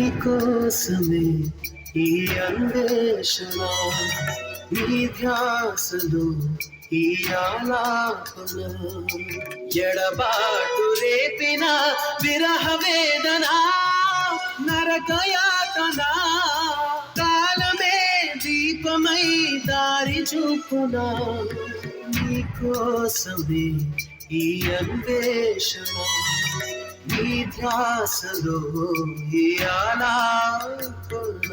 నీకోసమే ఈ అన్వేషణ నీ ధ్యాసలో ఈ ఆలాపన. ఎడబాటు రేపిన విరహ వేదన నరకయాతన కాలమే దీపమై దారి చూపునా. నీకోసమే ఈ అన్వేషణ. నీ ధ్యాసలో ఈ ఆలాపన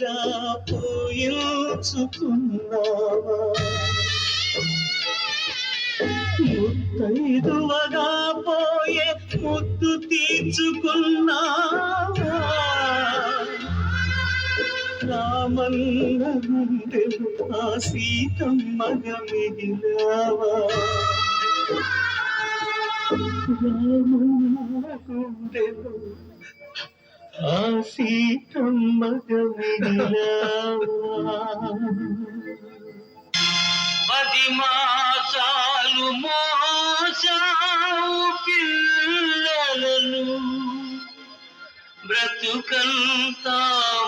తరంగాలుగా పోయించుకున్నావా ముత్తైదువగా పోయే ముద్దు తీర్చుకున్నావా? రామన్న ఆ సీతమ్మగ మిగిలావా? రామగుండెలు ఆ పది మాసాలు మోసావు పిల్లలను బ్రతుకంతా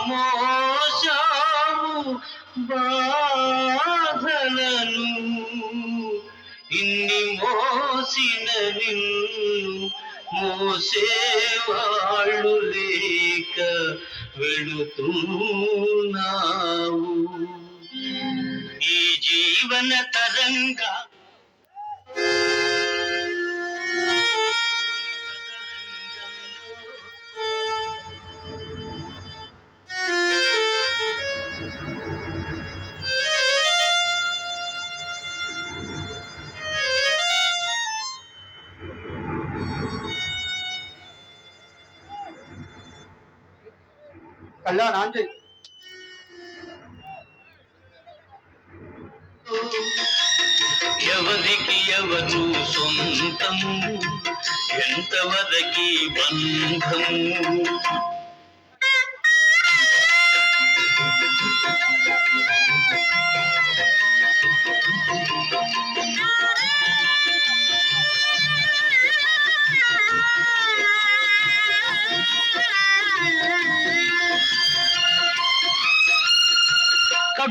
మోసావు బాధలను. ఇన్ని మోసిన నిన్ను మోసేవాళ్ళు లేక వెళుతున్నావు. ఈ జీవన తరంగా కళ్యాణ్ ఆంజయ్ ఎవరికి ఎవరు సొంతము ఎంతవరకి బంధము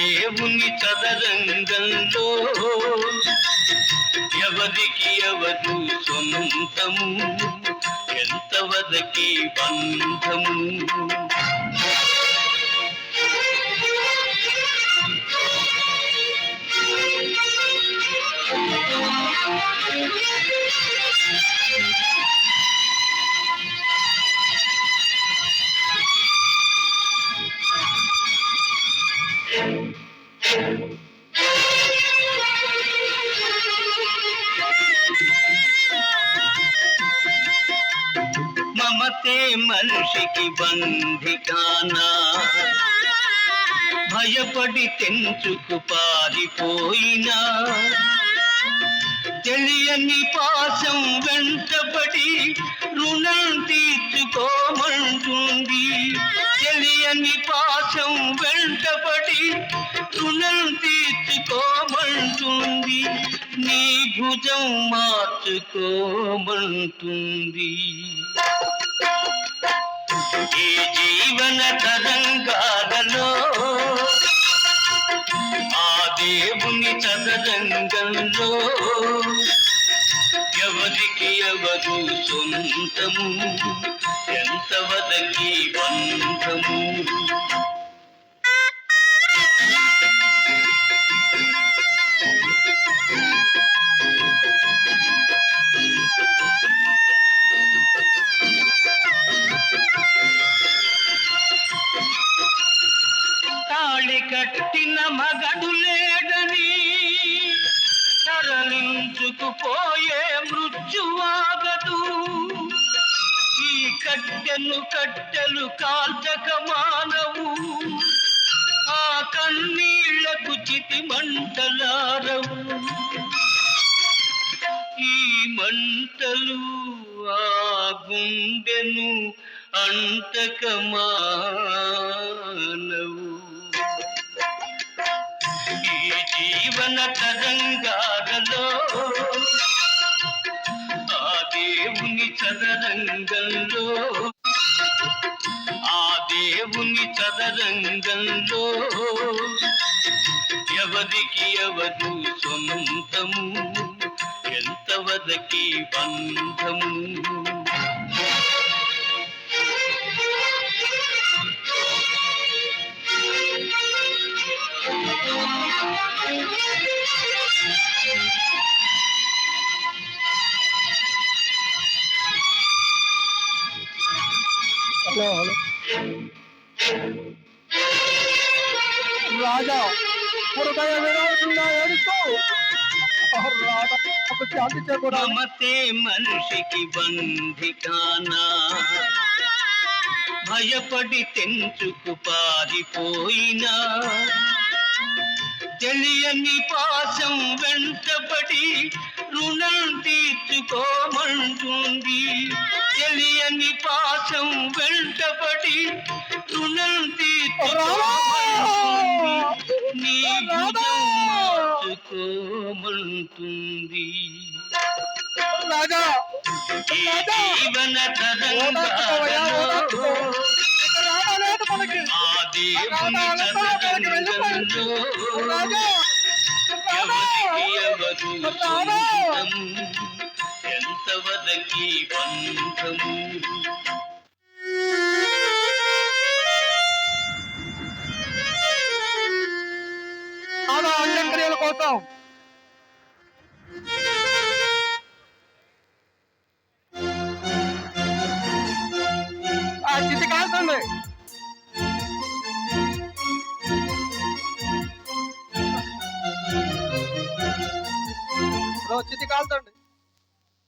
దేవుని చదరంగంలో ఎవరికి ఎవరు సొంతము? ఎంతవరకి బంధము? మమతే మనిషికి బంధికానా భయపడి తెంచుకు పారిపోయినా? తెలియని పాశం వెంటబడి రుణం తీర్చుకోమంటుంది. తెలియని పాశం వెంటబడి రుణం తీర్చుకోమంటుంది. నీ భుజం మార్చుకోమంటుంది. ఈ జీవన తరంగాలలో ఆ దేవుని చదరంగంలో ఎవరికి ఎవరు సొంతము? ఎంత వదకి బంధము? మగడు లేడని తరలించుకుపోయే మృత్యువాగదు. ఈ కట్టెను కట్టెలు కాల్చక మానవు. ఆ కన్నీళ్ళకు చితి మంటలారవు ఈ మంటలు ఆ గుండెను అంతక మానవు జీవన తరంగాలలో ఆ దేవుని చదరంగంలో ఆ దేవుని చదరంగంలో ఎవరికి ఎవరు సొంతము ఎంత వదకి బంధము you. హలో రాజా హృదయ విరాకుండా ఏడుస్తూ రాజా ఒక శాంతి చేకూడా మమతే మనిషికి బంధికానా భయపడి తెంచుకు పారిపోయినా తెలియని పాశం వెంటబడి రుణం తీర్చుకోమంటుంది. తెలియని పాశం వెంటబడి రుణం తీర్చుకోమంటుంది. నీ మార్చుకోమంటుంది. జీవన తరంగాలలో ఇక రావాలేదు మనకి ఆ దేవుని చదరంగంలో రాజా ఎవరికి ఎవరు సొంతము ఎంత వదకి బంధము ఆనా అంత్యక్రియల కోసం బ్రో